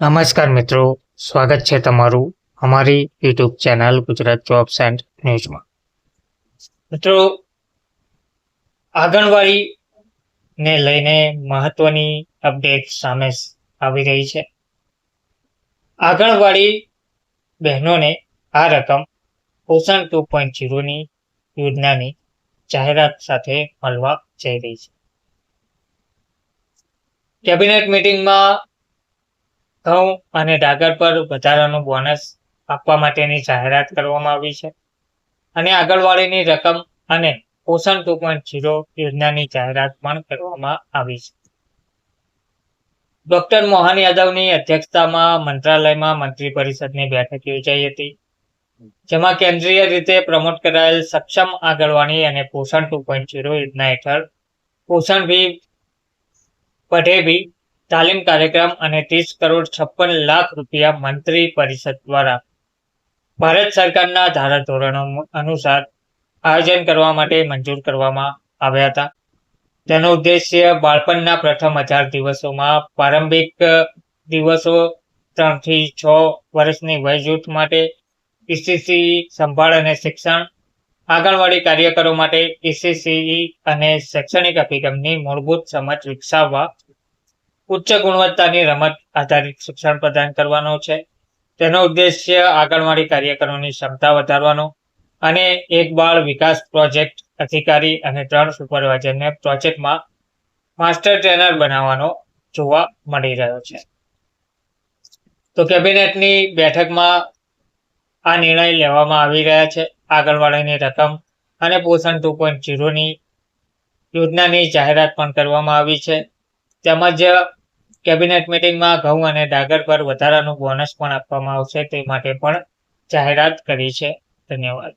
નમસ્કાર મિત્રો, સ્વાગત છે તમારું અમારી YouTube channel Gujarat jobs and ન્યૂઝમાં. મિત્રો, આંગણવાડીને લઈને મહત્વની અપડેટ સામે આવી રહી છે. આંગણવાડી બહેનોને આ રકમ પોષણ ટુ પોઈન્ટ ઝીરોની યોજનાની જાહેરાત સાથે મળવા જઈ રહી છે. કેબિનેટ મિટિંગમાં ઘઉં અને ડાગર પર વધારાનું બોનસ આપવા માટેની જાહેરાત કરવામાં આવી છે. અને આગળવાળીની રકમ અને પોષણ ટુ પોઈન્ટ ઝીરો યોજનાની જાહેરાત પણ કરવામાં આવી છે. ડોક્ટર મોહન યાદવની અધ્યક્ષતામાં મંત્રાલયમાં મંત્રી પરિષદની બેઠક યોજાઈ હતી, જેમાં કેન્દ્રીય રીતે પ્રમોટ કરાયેલ સક્ષમ આગળવાણી અને પોષણ ટુ પોઈન્ટ ઝીરો યોજના હેઠળ પોષણ ભી પઢે ભી તાલીમ કાર્યક્રમ અને ત્રીસ કરોડ છપ્પન લાખ રૂપિયા મંત્રી પરિષદ દ્વારા ભારત સરકારના ધારાધોરણો અનુસાર આયોજન કરવા માટે મંજૂર કરવામાં આવ્યા હતા. તેનો ઉદ્દેશ્ય બાળપણના પ્રથમ હજાર દિવસોમાં પ્રારંભિક દિવસો ત્રણથી છ વર્ષની વય જૂથ માટે ઈસીસી સંભાળ અને શિક્ષણ, આંગણવાડી કાર્યકરો માટે ઈસીસી અને શૈક્ષણિક અભિગમની મૂળભૂત સમજ વિકસાવવા ઉચ્ચ ગુણવત્તાની રમત આધારિત શિક્ષણ પ્રદાન કરવાનો છે. તેનો ઉદ્દેશ્ય આંગણવાડી કાર્યકરોની ક્ષમતા વધારવાનો અને એક બાળ વિકાસ પ્રોજેક્ટ અધિકારી અને ત્રણ સુપરવાઇઝરને પ્રોજેક્ટમાં માસ્ટર ટ્રેનર બનાવવાનો જોવા મળી રહ્યો છે. તો કેબિનેટની બેઠકમાં આ નિર્ણય લેવામાં આવી રહ્યા છે. આંગણવાડીની રકમ અને પોષણ ટુ પોઈન્ટ જીરોની યોજનાની જાહેરાત પણ કરવામાં આવી છે. તેમજ કેબિનેટ મિટિંગમાં ઘઉં અને ડાગર પર વધારાનું બોનસ પણ આપવામાં આવશે તે માટે પણ જાહેરાત કરી છે. ધન્યવાદ.